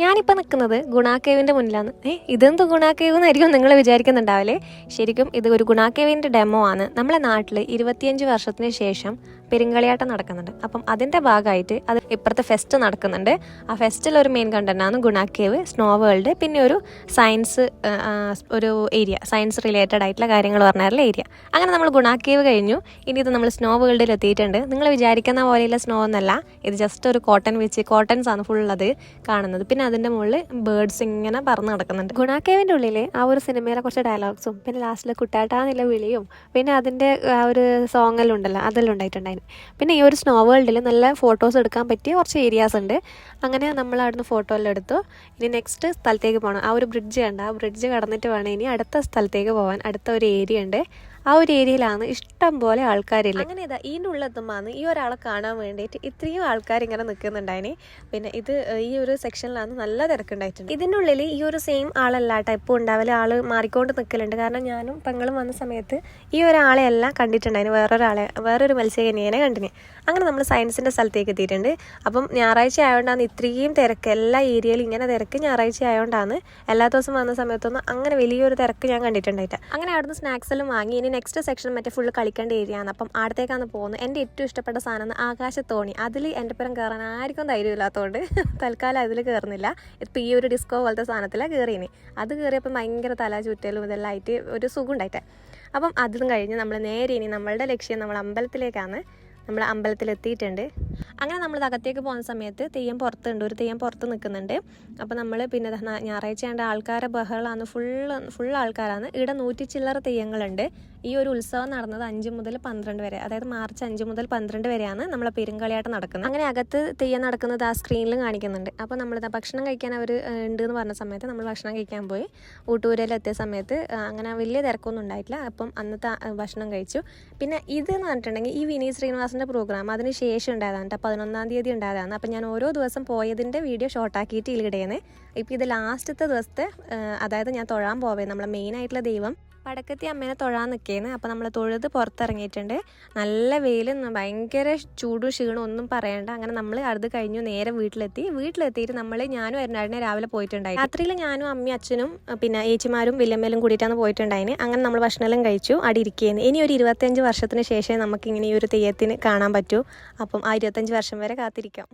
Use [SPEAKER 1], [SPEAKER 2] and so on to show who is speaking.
[SPEAKER 1] ഞാനിപ്പോൾ നിൽക്കുന്നത് ഗുണാക്കേവിന്റെ മുന്നിലാണ്. ഏ ഇതെന്ത് ഗുണാക്കേവ് എന്നായിരിക്കും നിങ്ങൾ വിചാരിക്കുന്നുണ്ടാവില്ലേ? ശരിക്കും ഇത് ഒരു ഗുണാക്കേവിന്റെ ഡെമോ ആണ്. നമ്മളെ നാട്ടിൽ ഇരുപത്തിയഞ്ച് വർഷത്തിന് ശേഷം പെരുങ്കളിയാട്ടം നടക്കുന്നുണ്ട്. അപ്പം അതിന്റെ ഭാഗമായിട്ട് അത് ഇപ്പുറത്തെ ഫെസ്റ്റ് നടക്കുന്നുണ്ട്. ആ ഫെസ്റ്റിൽ ഒരു മെയിൻ കണ്ടന്റാണ് ഗുണാക്കേവ് സ്നോ വേൾഡ് പിന്നെ ഒരു സയൻസ് ഒരു ഏരിയ സയൻസ് റിലേറ്റഡ് ആയിട്ടുള്ള കാര്യങ്ങൾ പറഞ്ഞാലുള്ള ഏരിയ അങ്ങനെ നമ്മൾ ഗുണാക്കേവ് കഴിഞ്ഞു. ഇനി ഇത് നമ്മൾ സ്നോ വേൾഡിൽ എത്തിയിട്ടുണ്ട്. നിങ്ങൾ വിചാരിക്കുന്ന പോലെയുള്ള സ്നോ ഒന്നല്ല. ഇത് ജസ്റ്റ് ഒരു കോട്ടൺ വെച്ച് കോട്ടൺസ് ആണ് ഫുൾ അത് കാണുന്നത്. പിന്നെ അതിന്റെ മുകളിൽ ബേർഡ്സ് ഇങ്ങനെ പറന്ന് നടക്കുന്നുണ്ട്. ഗുണാക്കേവിന്റെ ഉള്ളിൽ ആ ഒരു സിനിമയിലെ കുറച്ച് ഡയലോഗ്സും പിന്നെ ലാസ്റ്റിൽ കുട്ടാട്ടാന്നുള്ള വിളിയും പിന്നെ അതിന്റെ ആ ഒരു സോങ്ങെല്ലാം ഉണ്ടല്ലോ അതെല്ലാം ഉണ്ടായിട്ടുണ്ടായിരുന്നു. പിന്നെ ഈ ഒരു സ്നോ വേൾഡിൽ നല്ല ഫോട്ടോസ് എടുക്കാൻ പറ്റിയ കുറച്ച് ഏരിയാസ് ഉണ്ട്. അങ്ങനെ നമ്മൾ അവിടുന്ന് ഫോട്ടോ എല്ലാം എടുത്തു. ഇനി നെക്സ്റ്റ് സ്ഥലത്തേക്ക് പോകണം ആ ഒരു ബ്രിഡ്ജ് ഉണ്ട് ആ ബ്രിഡ്ജ് കടന്നിട്ട് വേണം ഇനി അടുത്ത സ്ഥലത്തേക്ക് പോകാൻ അടുത്ത ഒരു ഏരിയ ഉണ്ട്. ആ ഒരു ഏരിയയിലാണ് ഇഷ്ടം പോലെ ആൾക്കാരില്ല? അങ്ങനെ ഇതാ ഇതിന്റെ ഉള്ളെത്തുമ്പോൾ ഈ ഒരാളെ കാണാൻ വേണ്ടിയിട്ട് ഇത്രയും ആൾക്കാർ ഇങ്ങനെ നിൽക്കുന്നുണ്ടായിന് പിന്നെ ഇത് ഈ ഒരു സെക്ഷനിലാണ് നല്ല തിരക്കുണ്ടായിട്ടുണ്ട്. ഇതിന്റെ ഉള്ളിൽ ഈ ഒരു സെയിം ആളല്ല കേട്ടോ ഇപ്പോൾ ഉണ്ടാവില്ല ആൾ മാറിക്കൊണ്ട് നിൽക്കലുണ്ട് കാരണം ഞാനും പെങ്ങളും വന്ന സമയത്ത് ഈ ഒരാളെ എല്ലാം കണ്ടിട്ടുണ്ടായിരുന്നു വേറൊരാളെ വേറൊരു മത്സ്യകന്യേനെ കണ്ടിന്. അങ്ങനെ നമ്മൾ സയൻസിന്റെ സ്ഥലത്തേക്ക് എത്തിയിട്ടുണ്ട്. അപ്പം ഞായറാഴ്ച ആയതുകൊണ്ടാണ് ഇത്രയും തിരക്ക് എല്ലാ ഏരിയയിലും ഇങ്ങനെ തിരക്ക് ഞായറാഴ്ച ആയതുകൊണ്ടാണ് എല്ലാ ദിവസം വന്ന സമയത്തൊന്നും അങ്ങനെ വലിയൊരു തിരക്ക് ഞാൻ കണ്ടിട്ടുണ്ടായിട്ട് അങ്ങനെ അവിടുന്ന് സ്നാക്സ് എല്ലാം വാങ്ങി. ഇനി നെക്സ്റ്റ് സെക്ഷൻ മറ്റേ ഫുള്ള് കളിക്കേണ്ട ഏരിയ ആണ്. അപ്പം അടുത്തേക്കാണ് പോകുന്നത്. എന്റെ ഏറ്റവും ഇഷ്ടപ്പെട്ട സാധനം ആകാശത്തോണി. അതിൽ എന്റെ പുറം കയറാൻ ആർക്കും ധൈര്യമില്ലാത്തതുകൊണ്ട് തൽക്കാലം അതിൽ കയറുന്നില്ല ഇപ്പം ഈ ഒരു ഡിസ്കോ പോലത്തെ സാധനത്തിലാണ് കയറിയിനി അത് കയറിയപ്പോൾ ഭയങ്കര തല ചുറ്റലും ഇതെല്ലാം ആയിട്ട് ഒരു സുഖം അപ്പം അതും കഴിഞ്ഞ് നമ്മൾ നേരെ ഇനി നമ്മളുടെ ലക്ഷ്യം നമ്മൾ അമ്പലത്തിലേക്കാണ്. നമ്മൾ അമ്പലത്തിലെത്തിയിട്ടുണ്ട്. അങ്ങനെ നമ്മൾ അകത്തേക്ക് പോകുന്ന സമയത്ത് തെയ്യം പുറത്തുണ്ട്. ഒരു തെയ്യം പുറത്ത് നിൽക്കുന്നുണ്ട്. അപ്പോൾ നമ്മൾ പിന്നെ ഞായറാഴ്ച ആണ്ട് ആൾക്കാരെ ബഹളമാണ് ഫുള്ള് ഫുൾ ആൾക്കാരാണ്. ഇവിടെ നൂറ്റി ചില്ലറ തെയ്യങ്ങളുണ്ട്. ഈ ഒരു ഉത്സവം നടന്നത് അഞ്ച് മുതൽ പന്ത്രണ്ട് വരെ. അതായത് മാർച്ച് അഞ്ച് മുതൽ പന്ത്രണ്ട് വരെയാണ് നമ്മളെ പെരുങ്കളിയായിട്ട് നടക്കുന്നത്. അങ്ങനെ അകത്ത് തെയ്യം നടക്കുന്നത് ആ സ്ക്രീനിൽ കാണിക്കുന്നുണ്ട്. അപ്പോൾ നമ്മൾ ഭക്ഷണം കഴിക്കാൻ അവർ ഉണ്ട് എന്ന് പറഞ്ഞ സമയത്ത് നമ്മൾ ഭക്ഷണം കഴിക്കാൻ പോയി. ഊട്ടൂരയിലെത്തിയ സമയത്ത് അങ്ങനെ വലിയ തിരക്കൊന്നും ഉണ്ടായിട്ടില്ല. അപ്പം അന്നത്തെ ഭക്ഷണം കഴിച്ചു. പിന്നെ ഇത് എന്ന് പറഞ്ഞിട്ടുണ്ടെങ്കിൽ ഈ വിനീത് ശ്രീനിവാസിന്റെ പ്രോഗ്രാം അതിന് ശേഷം ഉണ്ടായതാണ് കേട്ടോ പതിനൊന്നാം തീയതി ഉണ്ടായതാണ്. അപ്പം ഞാൻ ഓരോ ദിവസം പോയതിന്റെ വീഡിയോ ഷോർട്ടാക്കിയിട്ട് ഇതിലിടേന്ന് ഇപ്പം ഇത് ലാസ്റ്റത്തെ ദിവസത്തെ അതായത് ഞാൻ തൊഴാൻ പോവേ. നമ്മളെ മെയിനായിട്ടുള്ള ദൈവം പടക്കത്തി അമ്മേനെ തൊഴാൻ നിൽക്കുകയാണ് അപ്പോൾ നമ്മൾ തൊഴുത് പുറത്തിറങ്ങിയിട്ടുണ്ട്. നല്ല വെയിലും ഭയങ്കര ചൂടും ക്ഷീണും ഒന്നും പറയണ്ട. അങ്ങനെ നമ്മൾ അത് കഴിഞ്ഞു നേരെ വീട്ടിലെത്തി. വീട്ടിലെത്തിയിട്ട് നമ്മൾ ഞാനും അരുണാടിനെ രാവിലെ പോയിട്ടുണ്ടായി. രാത്രിയിൽ ഞാനും അമ്മയും അച്ഛനും പിന്നെ ഏച്ചിമാരും വില്ലമ്മേലും കൂടിയിട്ടാണ് പോയിട്ടുണ്ടായിന്. അങ്ങനെ നമ്മൾ ഭക്ഷണമെല്ലാം കഴിച്ചു അവിടെ ഇരിക്കുകയാണ് ഇനി ഒരു ഇരുപത്തഞ്ച് വർഷത്തിന് ശേഷമേ നമുക്ക് ഇങ്ങനെ ഈ ഒരു തെയ്യത്തിന് കാണാൻ പറ്റൂ. അപ്പം ആ ഇരുപത്തഞ്ച് വർഷം വരെ കാത്തിരിക്കാം.